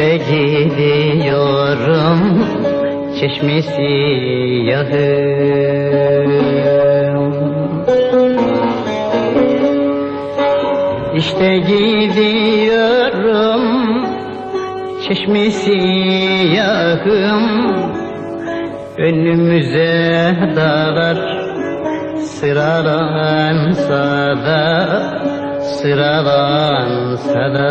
İşte gidiyorum çeşmesi yahım İşte gidiyorum çeşmesi yahım Önümüze dağlar sıralansa da sıralansa da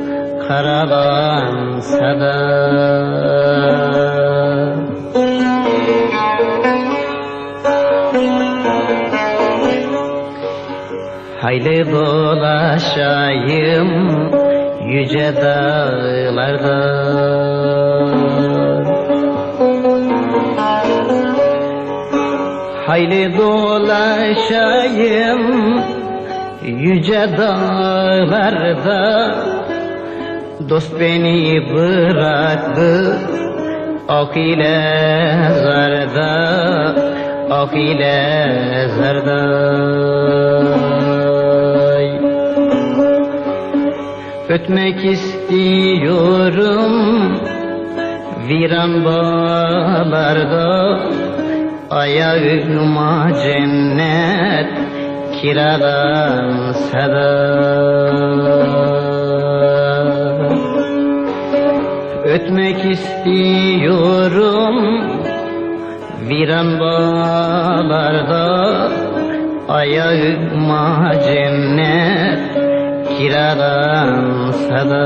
Karalansa da Hayli dolaşayım yüce dağlarda. Hayli dolaşayım yüce dağlarda Dost beni bıraktı. Ok ile zarda Ok ile zarda Ötmek istiyorum Viran bağlarda. Ayağıma cennet Kiralansa da Ötmek istiyorum. Viran bağlarda Ayağıma cennet Kiralansa da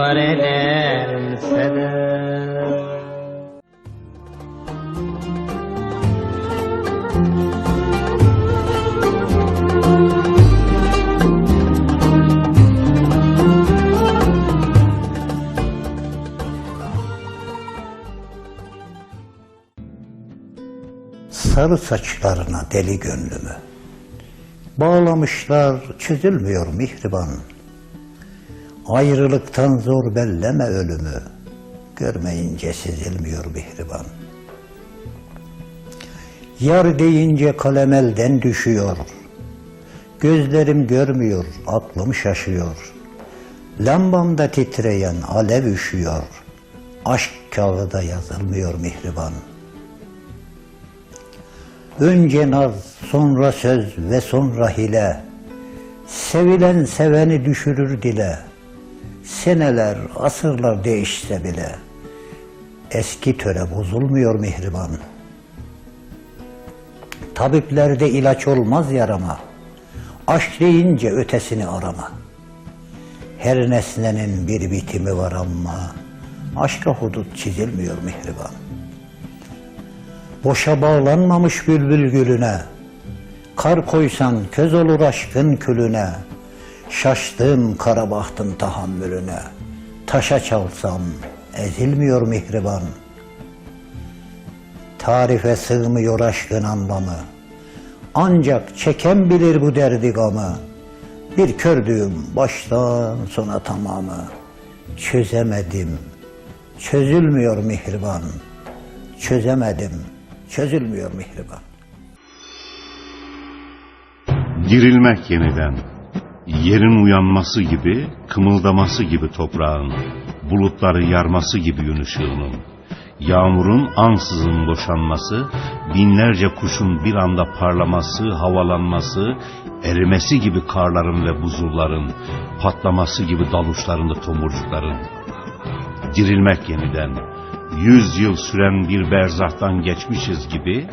parelense de sarı saçlarına deli gönlümü. Bağlamışlar çözülmüyor mihriban. Ayrılıktan zor belleme ölümü. Görmeyince sezilmiyor mihriban. Yar deyince kalem elden düşüyor. Gözlerim görmüyor, aklım şaşıyor. Lambamda titreyen alev üşüyor. Aşk kağıda yazılmıyor mihriban. Önce naz, sonra söz ve sonra hile. Sevilen seveni düşürür dile. Seneler, asırlar değişse bile. Eski töre bozulmuyor mihriban. Tabiplerde ilaç olmaz yarama. Aşk deyince ötesini arama. Her nesnenin bir bitimi var ama aşka hudut çizilmiyor mihriban. Boşa bağlanmamış bülbül gülüne, Kar koysan köz olur aşkın külüne, Şaştım kara bahtın tahammülüne, Taşa çalsam ezilmiyor mihriban. Tarife sığmıyor aşkın anlamı, Ancak çeken bilir bu derdi gamı. Bir kördüğüm baştan sona tamamı, Çözemedim, çözülmüyor mihriban. Çözemedim, çözülmüyor mihriban. Dirilmek yeniden. Yerin uyanması gibi, kımıldaması gibi toprağın, bulutları yarması gibi gün ışığının, yağmurun ansızın boşanması, binlerce kuşun bir anda parlaması, havalanması, erimesi gibi karların ve buzulların, patlaması gibi daluşlarında tomurcukların, dirilmek yeniden, yüz yıl süren bir berzahtan geçmişiz gibi,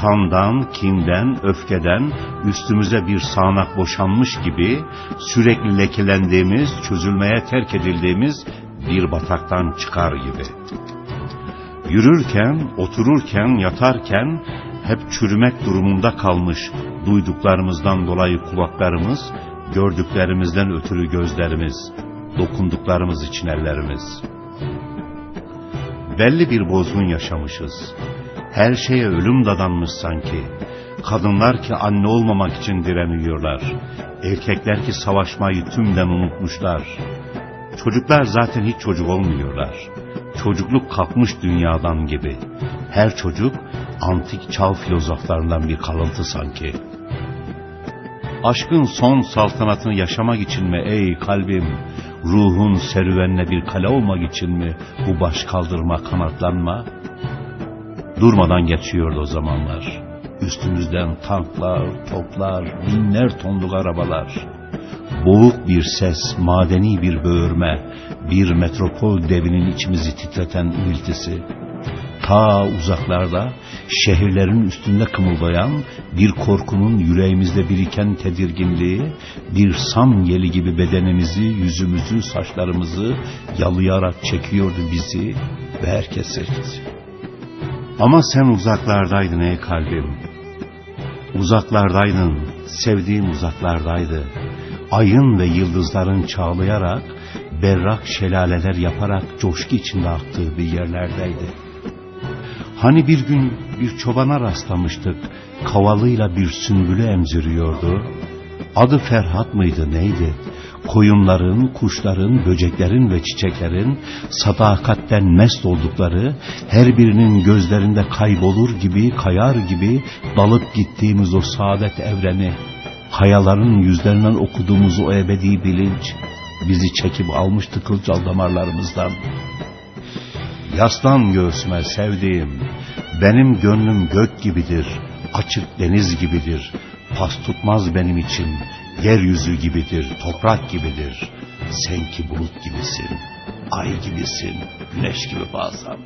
kandan, kinden, öfkeden, üstümüze bir sağanak boşanmış gibi, sürekli lekelendiğimiz, çözülmeye terk edildiğimiz bir bataktan çıkar gibi. Yürürken, otururken, yatarken, hep çürümek durumunda kalmış duyduklarımızdan dolayı kulaklarımız, gördüklerimizden ötürü gözlerimiz, dokunduklarımız için ellerimiz.'' Belli bir bozgun yaşamışız. Her şeye ölüm dadanmış sanki. Kadınlar ki anne olmamak için direniyorlar. Erkekler ki savaşmayı tümden unutmuşlar. Çocuklar zaten hiç çocuk olmuyorlar. Çocukluk kalkmış dünyadan gibi. Her çocuk antik çağ filozoflarından bir kalıntı sanki. Aşkın son saltanatını yaşamak için mi ey kalbim, ruhun serüvenine bir kale olmak için mi bu baş kaldırma kanatlanma? Durmadan geçiyordu o zamanlar. Üstümüzden tanklar, toplar, binler tonluk arabalar. Boğuk bir ses, madeni bir böğürme, bir metropol devinin içimizi titreten üniltisi ta uzaklarda şehirlerin üstünde kımıldayan bir korkunun yüreğimizde biriken tedirginliği, bir sam yeli gibi bedenimizi, yüzümüzü, saçlarımızı yalayarak çekiyordu bizi ve herkes herkesi. Ama sen uzaklardaydın ey kalbim. Uzaklardaydın, sevdiğim uzaklardaydı. Ayın ve yıldızların çağlayarak, berrak şelaleler yaparak coşku içinde aktığı bir yerlerdeydi. Hani bir gün bir çobana rastlamıştık. Kavalıyla bir sümbülü emziriyordu. Adı Ferhat mıydı neydi? Koyunların, kuşların, böceklerin ve çiçeklerin sadakatten mest oldukları, her birinin gözlerinde kaybolur gibi, kayar gibi dalıp gittiğimiz o saadet evreni, kayaların yüzlerinden okuduğumuz o ebedi bilinç, bizi çekip almıştı kılcal damarlarımızdan. Yaslan göğsüme sevdiğim, benim gönlüm gök gibidir, açık deniz gibidir, pas tutmaz benim için, yeryüzü gibidir, toprak gibidir. Sen ki bulut gibisin, ay gibisin, güneş gibi bazen.